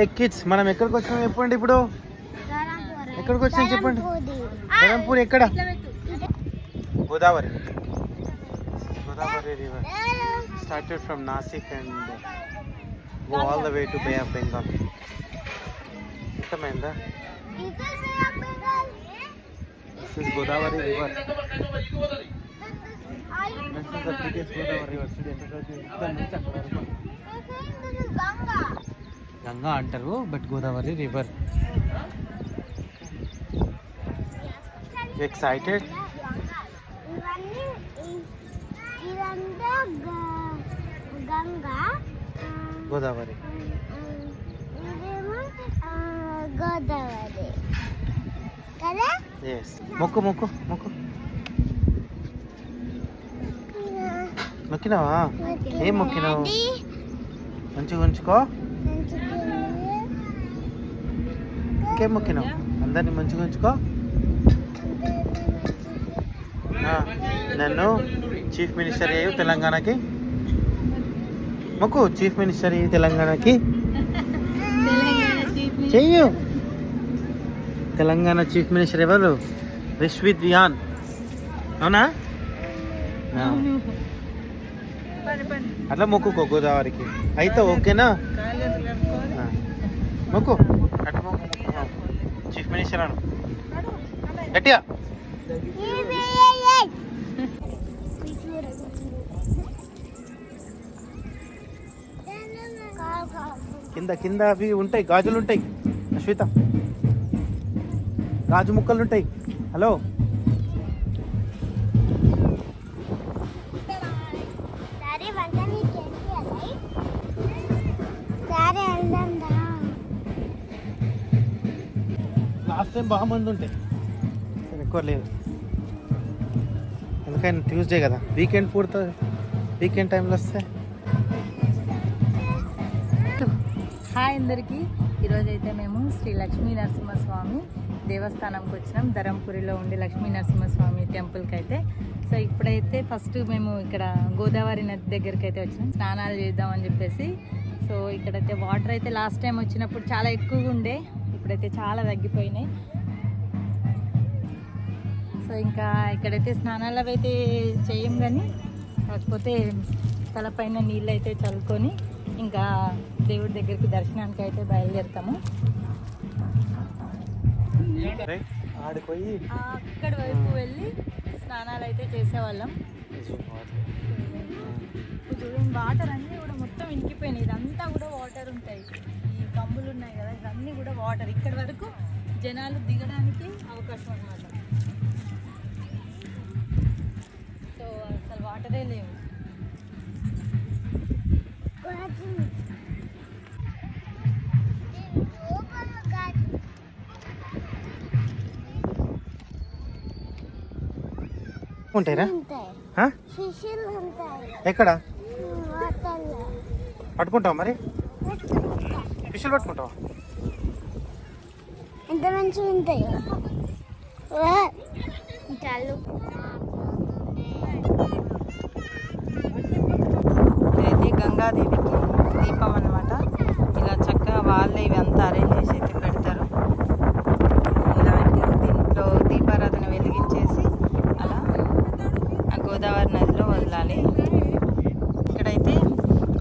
ఏ kids మనం ఎక్కడికి వచ్చినాం చెప్పండి ఇప్పుడు? ఎక్కడికి వచ్చినాం చెప్పండి? ధరంపూర్ ఎక్కడ? Godavari. Godavari river started from Nashik and go all the way to bay of Bengal అర్థమైందా? This is Godavari river Godavari river ఎంత పెద్దది. ఇక్కడ నుంచి అక్కడ వరకు. గంగా అంటారు but Godavari river excited Godavari. Godavari కదా ఎస్ మొక్కు మొక్కు మొక్కు. మొక్కినావా? ఏం మొక్కినావు? మంచిగా ఉంచుకో. ఇంకేం ముఖ్యం అందరినీ మంచిగా ఉంచుకో. నన్ను చీఫ్ మినిస్టర్ అయ్యి తెలంగాణకి. మొక్కు చీఫ్ మినిస్టర్ అయ్యి తెలంగాణకి. చెయ్యు. తెలంగాణ చీఫ్ మినిస్టర్ ఎవరు? రిష్విత్ విహాన్. అవునా? అట్లా మొక్కుకో గోదావరికి. అయితే ఓకేనా? మొక్కు. చీఫ్ గట్టిగా. కింద కింద అవి ఉంటాయి గాజులు ఉంటాయి. అశ్విత. గాజు ముక్కలు ఉంటాయి. హలో. లాస్ట్ టైం బాగా మంది ఉంటాయి ఎక్కువ లేదు. ఎందుకని ట్యూస్డే కదా. వీకెండ్ పూడుతుంది వీకెండ్ టైంలో వస్తే. హాయ్ అందరికీ. ఈరోజు అయితే మేము శ్రీ లక్ష్మీ నరసింహస్వామి దేవస్థానంకి వచ్చినాం. ధరంపురిలో ఉండే లక్ష్మీ నరసింహస్వామి టెంపుల్కి అయితే సో ఇప్పుడైతే ఫస్ట్ మేము ఇక్కడ గోదావరి నది దగ్గరికి అయితే వచ్చినాం. స్నానాలు చేద్దామని చెప్పేసి. సో ఇక్కడైతే వాటర్ అయితే లాస్ట్ టైం వచ్చినప్పుడు చాలా ఎక్కువగా ఉండే. ఇప్పుడైతే చాలా తగ్గిపోయినాయి. సో ఇంకా ఇక్కడైతే స్నానాలు అవి అయితే చేయం కానీ కాకపోతే తలపైన నీళ్ళు అయితే చల్లుకొని ఇంకా దేవుడి దగ్గరికి దర్శనానికి అయితే బయలుదేరుతాము. అక్కడి వైపు వెళ్ళి స్నానాలు అయితే చేసేవాళ్ళం. చూడండి వాటర్ అన్నీ కూడా మొత్తం ఇంకిపోయినాయి ఇదంతా కూడా వాటర్ ఉంటాయి. కంబులు ఉన్నాయి కదా ఇవన్నీ కూడా వాటర్ ఇక్కడి వరకు జనాలు దిగడానికి అవకాశం అన్నమాట. సో అసలు వాటరే లేవు. ఉంటాయిరా? ఎక్కడ? పట్టుకుంటావు మరి? ఫిషులు పట్టుకుంటావా? ఎంత మంచిగా ఉంటాయి చాలు. ఇదైతే గంగాదేవికి దీపం అన్నమాట. ఇలా చక్కగా వాళ్ళే ఇవి అంతా అరేంజ్ చేసి అయితే పెడతారు. ఇలా దీంట్లో దీపారాధన వెలిగించేసి అలా ఆ గోదావరి నదిలో వదలాలి. ఇక్కడైతే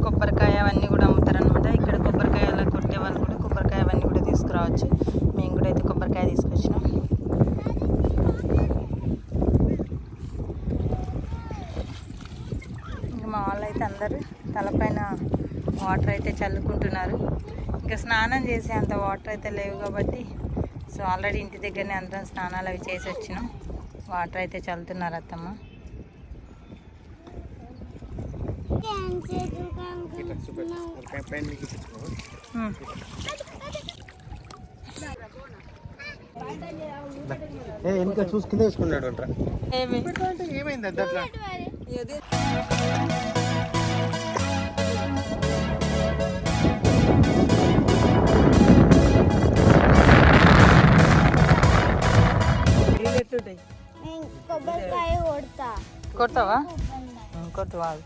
కొబ్బరికాయ అవన్నీ కూడా అమ్ముతారనమాట ఇక్కడ కొబ్బరికాయ అలా కొట్టే వాళ్ళు కూడా కొబ్బరికాయ అవన్నీ తీసుకురావచ్చు మేము కూడా అయితే కొబ్బరికాయ తీసుకొచ్చినాం. ఇంకా మా వాళ్ళు అయితే అందరూ తలపైన వాటర్ అయితే చల్లుకుంటున్నారు. ఇంకా స్నానం చేసే అంత వాటర్ అయితే లేవు కాబట్టి సో ఆల్రెడీ ఇంటి దగ్గరనే అందరం స్నానాలు అవి చేసి వచ్చినాం. వాటర్ అయితే చల్లుతున్నారు అత్తమ్మ. వెనక చూసి కింద వేసుకున్నాడు అంటారా ఏమి? ఏమైంది అట్లా? కొబ్బరికాయ కొడతా. కొడతావా? కొట్టు వాళ్ళు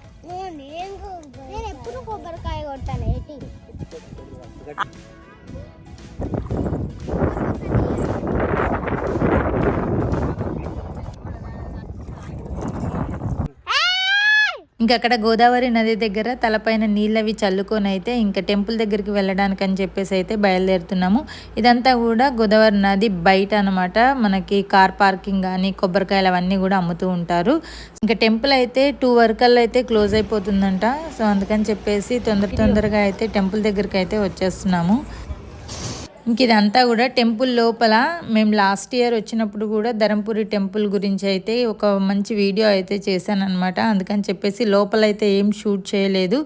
నేను ఎప్పుడు కొబ్బరికాయ కొడతాను ఏంటి ఇంకా అక్కడ గోదావరి నది దగ్గర తలపైన నీళ్ళవి చల్లుకొని అయితే ఇంకా టెంపుల్ దగ్గరికి వెళ్ళడానికి అని చెప్పేసి అయితే బయలుదేరుతున్నాము. ఇదంతా కూడా గోదావరి నది బయట అనమాట మనకి కార్ పార్కింగ్ కానీ కొబ్బరికాయలు అవన్నీ కూడా అమ్ముతూ ఉంటారు. ఇంకా టెంపుల్ అయితే టూ వరకల్లా అయితే క్లోజ్ అయిపోతుందంట. సో అందుకని చెప్పేసి తొందర తొందరగా అయితే టెంపుల్ దగ్గరికి అయితే వచ్చేస్తున్నాము. ఇంక ఇదంతా కూడా టెంపుల్ లోపల మేము లాస్ట్ ఇయర్ వచ్చినప్పుడు కూడా ధరంపురి టెంపుల్ గురించి అయితే ఒక మంచి వీడియో అయితే చేశానమాట అందుకని చెప్పేసి లోపల అయితే ఏం షూట్ చేయలేదు.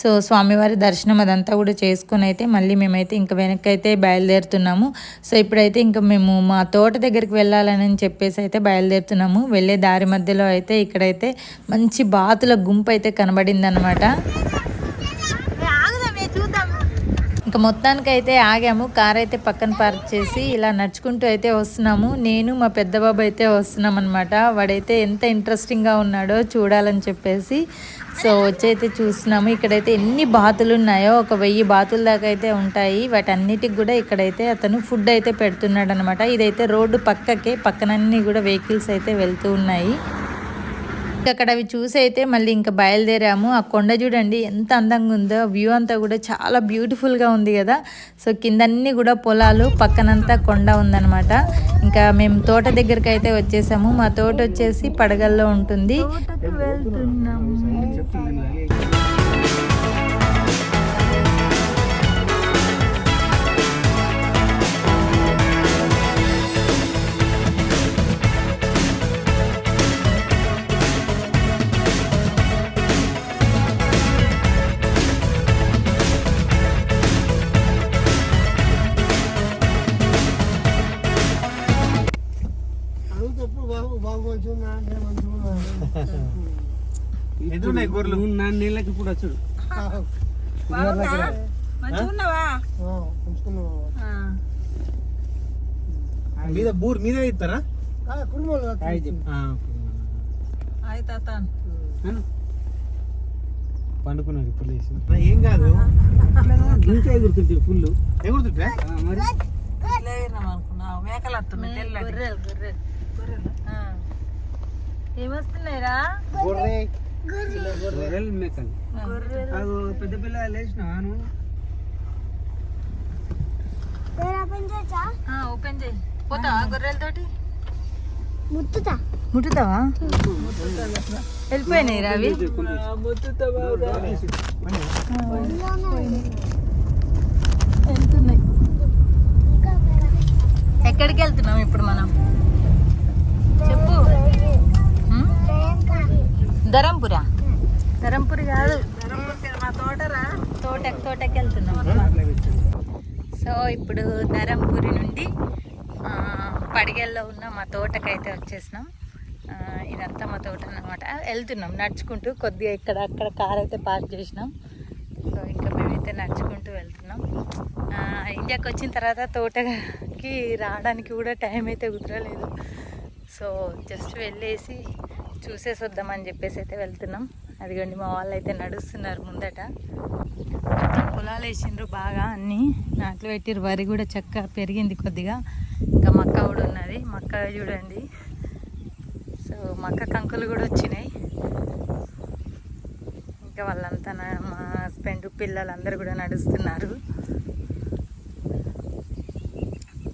సో స్వామివారి దర్శనం అదంతా కూడా చేసుకొని అయితే మళ్ళీ మేమైతే ఇంకా వెనక్కి అయితే బయలుదేరుతున్నాము. సో ఇప్పుడైతే ఇంకా మేము మా తోట దగ్గరికి వెళ్ళాలని చెప్పేసి అయితే బయలుదేరుతున్నాము. వెళ్ళే దారి మధ్యలో అయితే ఇక్కడైతే మంచి బాతుల గుంపు అయితే కనబడింది అనమాట ఇంకా మొత్తానికి అయితే ఆగాము. కార్ అయితే పక్కన పార్క్ చేసి ఇలా నడుచుకుంటూ అయితే వస్తున్నాము. నేను మా పెద్ద బాబు అయితే వస్తున్నాం అనమాట వాడైతే ఎంత ఇంట్రెస్టింగ్గా ఉన్నాడో చూడాలని చెప్పేసి. సో వచ్చి అయితే చూస్తున్నాము. ఇక్కడైతే ఎన్ని బాతులు ఉన్నాయో ఒక వెయ్యి బాతుల దాకా అయితే ఉంటాయి. వాటన్నిటికి కూడా ఇక్కడైతే అతను ఫుడ్ అయితే పెడుతున్నాడు అనమాట ఇదైతే రోడ్డు పక్కకే పక్కనన్నీ కూడా వెహికల్స్ అయితే వెళ్తూ ఉన్నాయి. అక్కడ అవి చూసి అయితే మళ్ళీ ఇంకా బయలుదేరాము. ఆ కొండ చూడండి ఎంత అందంగా ఉందో. వ్యూ అంతా కూడా చాలా బ్యూటిఫుల్గా ఉంది కదా. సో కిందన్నీ కూడా పొలాలు పక్కనంతా కొండ ఉందన్నమాట. ఇంకా మేము తోట దగ్గరికి అయితే వచ్చేసాము. మా తోట వచ్చేసి పడగల్లో ఉంటుంది. మీద బూర్ మీద ఇస్తారా? పండుకున్నాడు ఇప్పుడు లేచి. ఏం కాదు. ఇంకా ఎగురుతుంటే ఫుల్ ఎగురుతుంటే? మరి? ఏమొస్తున్నాయిరా? గొర్రె. గొర్రెలు మేకలు. అది పెద్ద పిల్ల లేచిన నువ్వు? ఓపెన్ చేయి. పోతావా గొర్రెలతోటి? ముత్తుతా. ముట్టుతావా? వెళ్ళిపోయినాయి రవి. వెళ్తున్నాయి. ఎక్కడికి వెళ్తున్నాం ఇప్పుడు మనం? చెప్పు? ధరంపురా. ధరంపురి కాదు. తోట తోటకి వెళ్తున్నాం. సో ఇప్పుడు ధరంపురి నుండి పడిగెల్లో ఉన్న మా తోటకైతే వచ్చేసినాం. ఇదంతా మా తోట అనమాట వెళ్తున్నాం నడుచుకుంటూ కొద్దిగా ఇక్కడ అక్కడ కార్ అయితే పార్క్ చేసినాం. సో ఇంకా మేమైతే నడుచుకుంటూ వెళ్తున్నాం. ఇండియాకి వచ్చిన తర్వాత తోటకి రావడానికి కూడా టైం అయితే కుదరలేదు. సో జస్ట్ వెళ్ళేసి చూసేసి వద్దామని చెప్పేసి అయితే వెళ్తున్నాం. అదిగోండి మా వాళ్ళు అయితే నడుస్తున్నారు ముందట. పొలాలు వేసిండ్రు బాగా అన్నీ. నాట్లు పెట్టిరు వరి కూడా చక్కగా పెరిగింది కొద్దిగా. ఇంకా మక్క కూడా ఉన్నది. మక్క చూడండి. సో మక్క కంకులు కూడా వచ్చినాయి. ఇంకా వాళ్ళంతా మా హస్బెండ్ పిల్లలందరూ కూడా నడుస్తున్నారు.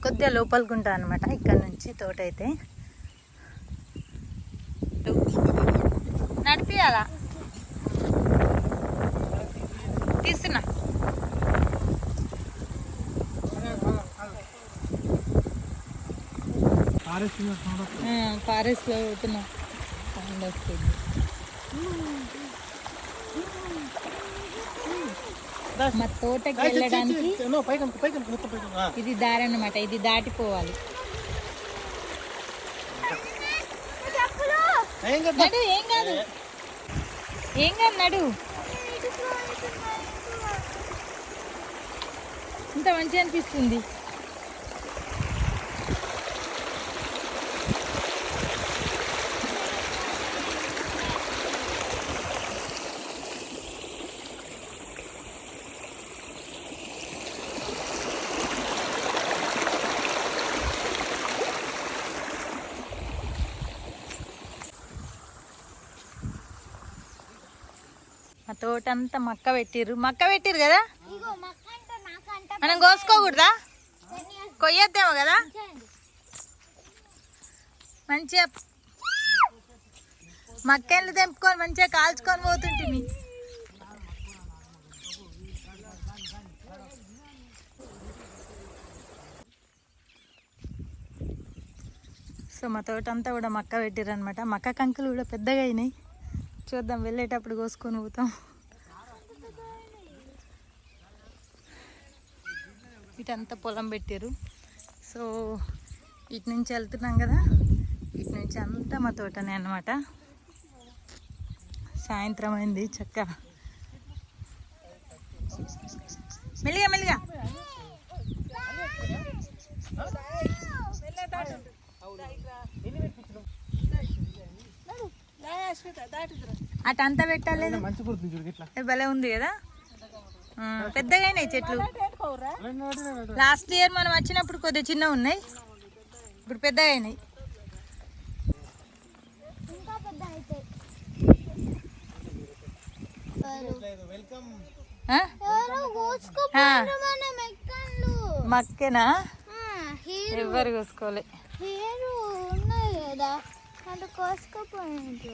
కొద్దిగా లోపలికుంటా అనమాట ఇక్కడ నుంచి తోట అయితే నడిపియాలా? తీస్తున్నా. ఫారెస్ట్లో పోతున్నా సౌండ్ వస్తుంది మా తోటకి వెళ్ళడానికి. ఇది దారి అన్నమాట ఇది దాటిపోవాలి. ఏం కాదు. ఏం కాదు నడు. ఇంత మంచి అనిపిస్తుంది. మా తోటంతా మక్క పెట్టిర్రు. మక్క పెట్టిర్రు కదా? మనం కోసుకోకూడదా? కొయ్యొద్దేమో కదా? మంచిగా మక్కెళ్ళు తెంపుకొని మంచిగా కాల్చుకొని పోతుంటిమి. సో మా తోట అంతా కూడా మక్క పెట్టిర్రు అనమాట మక్క కంకులు కూడా పెద్దగా అయినాయి. చూద్దాం వెళ్ళేటప్పుడు కోసుకొని పోతాం. ఇటంతా పొలం పెట్టారు సో ఇటు నుంచి వెళ్తున్నాం కదా. ఇటు నుంచి అంతా మా తోటనే అన్నమాట. సాయంత్రం అయింది చక్క. మెల్లిగా మెల్లిగా. అటు అంతా ఏ భలే ఉంది కదా. పెద్దగా అయినాయి చెట్లు. లాస్ట్ ఇయర్ మనం వచ్చినప్పుడు కొద్దిగా చిన్న ఉన్నాయి. ఇప్పుడు పెద్దగా అయినాయి పెద్ద? ఎవరో? మెక్కన్లు మక్కేనా? ఎవ్వరు కోసుకోలే. కోసుకోపోయింది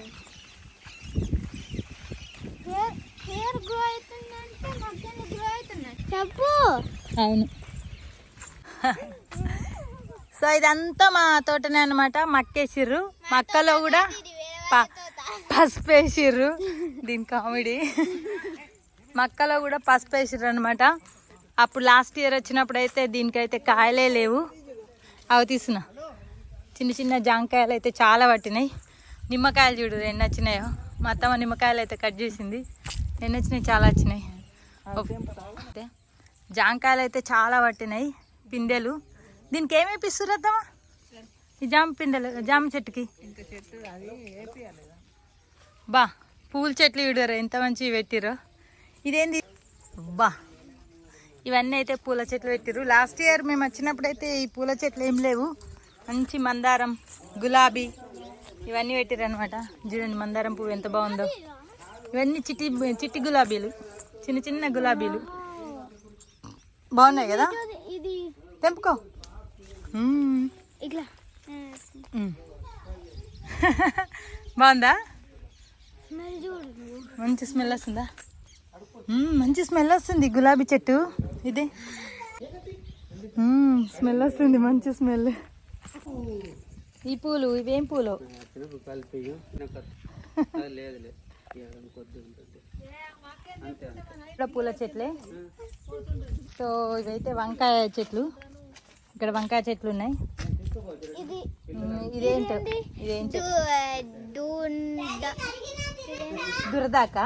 అవును. సో ఇదంతా మా తోటనే అనమాట మక్కేసిర్రు. మక్కలో కూడా పసుపు వేసిర్రు దీని కామెడీ. మక్కలో కూడా పసుపు వేసిర్రు అనమాట అప్పుడు లాస్ట్ ఇయర్ వచ్చినప్పుడు అయితే దీనికైతే కాయలే లేవు. అవి తీసిన చిన్న చిన్న జాంకాయలు అయితే చాలా పట్టినాయి. నిమ్మకాయలు చూడు ఎన్ని వచ్చినాయో. మా అత్తమ్మ నిమ్మకాయలు అయితే కట్ చేసింది. ఎన్ని వచ్చినాయి చాలా వచ్చినాయి. అంతే. జాంకాయలు అయితే చాలా పట్టినాయి పిందెలు. దీనికి ఏమేమి పిస్తురు అత్తమ్మా? ఈ జామ పిందెలు జామ చెట్టుకి. బా పూల చెట్లు ఇడరు ఎంత మంచివి పెట్టిరో ఇదేంది? బా ఇవన్నీ అయితే పూల చెట్లు పెట్టిరు లాస్ట్ ఇయర్ మేము వచ్చినప్పుడు అయితే ఈ పూల చెట్లు ఏం లేవు. మంచి మందారం గులాబీ ఇవన్నీ పెట్టిరు అనమాట చూడండి మందారం పువ్వు ఎంత బాగుందో. ఇవన్నీ చిట్టి చిట్టి గులాబీలు చిన్న చిన్న గులాబీలు. బాగున్నాయి కదా? ఇది తెంపుకో. ఇట్లా. బాగుందా. మంచి స్మెల్ వస్తుందా? మంచి స్మెల్ వస్తుంది గులాబీ చెట్టు. ఇది. స్మెల్ వస్తుంది మంచి స్మెల్. ఈ పూలు ఇవేం పూలు? కలిపి లేదు లేదు కొద్ది ఉంటుంది అంతే అంతే ఇక్కడ పూల చెట్లే. సో ఇవైతే వంకాయ చెట్లు. ఇక్కడ వంకాయ చెట్లు ఉన్నాయి. ఇదేంటో? ఇదేం దురదాకా?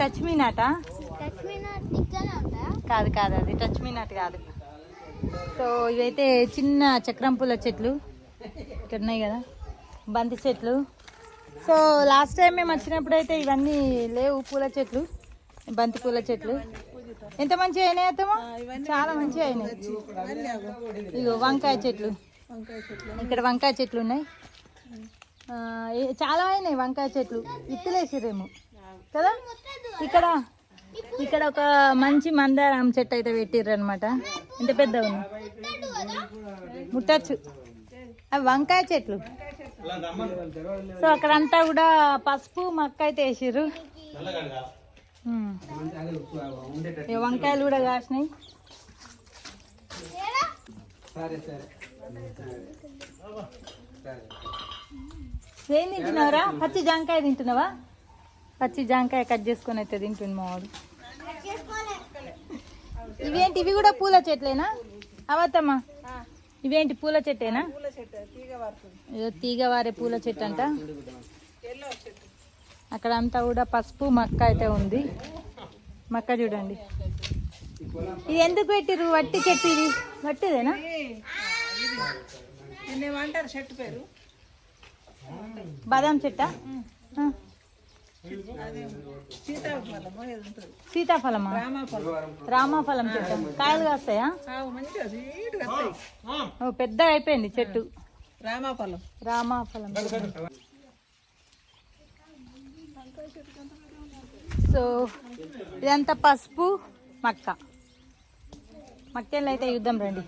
టచ్ మీ నాట టచ్ మీ నాట్ ఇట్లానే ఉంటాయా కాదు కాదు అది టచ్ మీ నాట్ కాదు. సో ఇవైతే చిన్న చక్రం పూల చెట్లు. ఇక్కడ ఉన్నాయి కదా. బంతి చెట్లు. సో లాస్ట్ టైం మేము వచ్చినప్పుడు అయితే ఇవన్నీ లేవు పూల చెట్లు బంతి పూల చెట్లు. ఎంత మంచిగా అయినాయి అత్తమ్మా? చాలా మంచిగా అయినాయి. ఇగో వంకాయ చెట్లు. ఇక్కడ వంకాయ చెట్లు ఉన్నాయి. చాలా అయినాయి వంకాయ చెట్లు. ఇత్తులేసిరేమో కదా? ఇక్కడ ఇక్కడ ఒక మంచి మందారం చెట్టు అయితే పెట్టిర్రు అనమాట ఇంత పెద్ద ఉంది ముట్టచ్చు. అవి వంకాయ చెట్లు. సో అక్కడంతా కూడా పసుపు మక్క అయితే. ఈ వంకాయలు కూడా కాసినాయి. ఏం తింటున్నావురా? పచ్చి జాంకాయ తింటున్నావా? పచ్చి జాంకాయ కట్ చేసుకొని అయితే తింటుంది మా వాడు. ఇవేంటి? ఇవి కూడా పూల చెట్లేనా? అవత్తమ్మా ఇవేంటి పూల చెట్టేనా? ఇదో తీగ వారే పూల చెట్టు అంట. అక్కడ అంతా కూడా పసుపు మక్క అయితే ఉంది. మక్క చూడండి. ఇది ఎందుకు పెట్టిరు వట్టి చెట్టు ఇది. వట్టిదేనా? బాదాం చెట్టా. సీతాఫలమా? రామాఫలం చెట్టు. కాయలు కాస్తాయా? మంచిగా పెద్ద అయిపోయింది చెట్టు. రామాఫలం. రామాఫలం సో ఇదంతా పసుపు మక్క. మక్కెళ్ళు అయితే యుద్ధం రండి.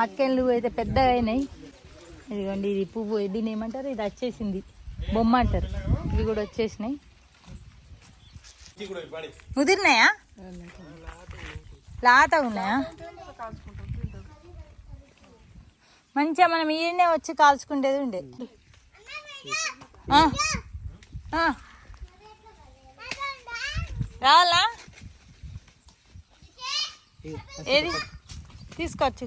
మక్కెళ్ళు అయితే పెద్దగా అయినాయి ఇదిగోండి ఇది పువ్వు. దీని ఏమంటారు? ఇది వచ్చేసింది. బొమ్మ అంటారు. ఇవి కూడా వచ్చేసినాయి. ముదిరినాయా? లాత ఉన్నాయా? మంచిగా మనం ఈయనే వచ్చి కాల్చుకుంటేది ఉండే. రావాలా? ఏది? తీసుకోవచ్చు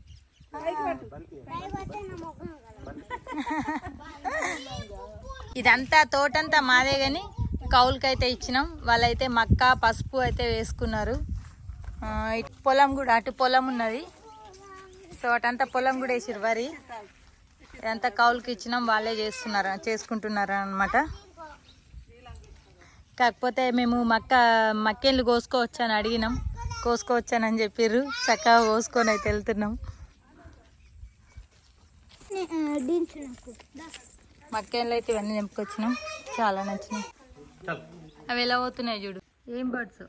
ఇదంతా తోటంతా మాదే కానీ కౌలుకైతే ఇచ్చినాం. వాళ్ళైతే మక్క పసుపు అయితే వేసుకున్నారు. ఇటు పొలం కూడా అటు పొలం ఉన్నది. సో అటంతా పొలం కూడా వేసారు వరి. ఇదంతా కౌలుకి ఇచ్చినాం. వాళ్ళే చేస్తున్నారు చేసుకుంటున్నారు అనమాట కాకపోతే మేము మక్క మక్కెళ్ళు కోసుకోవచ్చు అని అడిగినాం కోసుకోవచ్చానని చెప్పిర్రు. చక్కగా కోసుకొని అయితే వెళ్తున్నాం. మక్కెళ్ళు అయితే ఇవన్నీ నింపుకొచ్చినాం చాలా నచ్చినాయి. అవి ఎలా పోతున్నాయి చూడు. ఏం బర్డ్స్?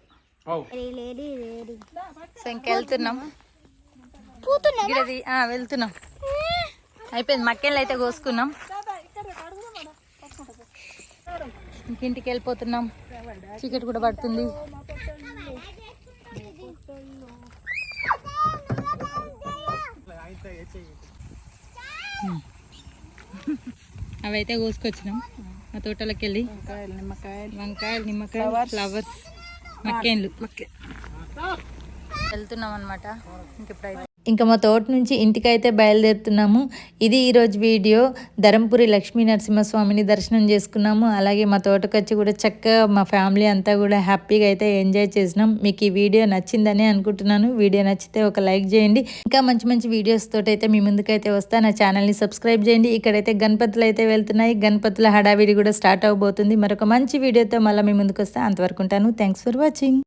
లేడీ లేడీ సో ఇంక వెళ్తున్నాం. వెళ్తున్నాం. అయిపోయింది. మక్కెళ్ళు అయితే కోసుకున్నాం. ఇంకింటికి వెళ్ళిపోతున్నాం. చీకటి కూడా పడుతుంది. అవి అయితే కోసుకొచ్చినాం. మా తోటలోకి వెళ్ళి వంకాయలు నిమ్మకాయలు. వంకాయలు నిమ్మకాయలు ఫ్లవర్స్ మక్కేన్లు. వెళ్తున్నాం అనమాట ఇంకెప్పుడైతే ఇంకా మా తోట నుంచి ఇంటికైతే బయలుదేరుతున్నాము. ఇది ఈరోజు వీడియో. ధరంపురి లక్ష్మీ నరసింహస్వామిని దర్శనం చేసుకున్నాము. అలాగే మా తోటకు వచ్చి కూడా చక్కగా మా ఫ్యామిలీ అంతా కూడా హ్యాపీగా అయితే ఎంజాయ్ చేసినాం. మీకు ఈ వీడియో నచ్చిందని అనుకుంటున్నాను. వీడియో నచ్చితే ఒక లైక్ చేయండి. ఇంకా మంచి మంచి వీడియోస్ తోటైతే అయితే మీ ముందుకైతే వస్తా. నా ఛానల్ని సబ్స్క్రైబ్ చేయండి. ఇక్కడైతే గణపతులు అయితే వెళ్తున్నాయి. గణపతుల హడావిడి కూడా స్టార్ట్ అవబోతుంది. మరొక మంచి వీడియోతో మళ్ళీ మీ ముందుకు వస్తా. అంతవరకు ఉంటాను. Thanks for watching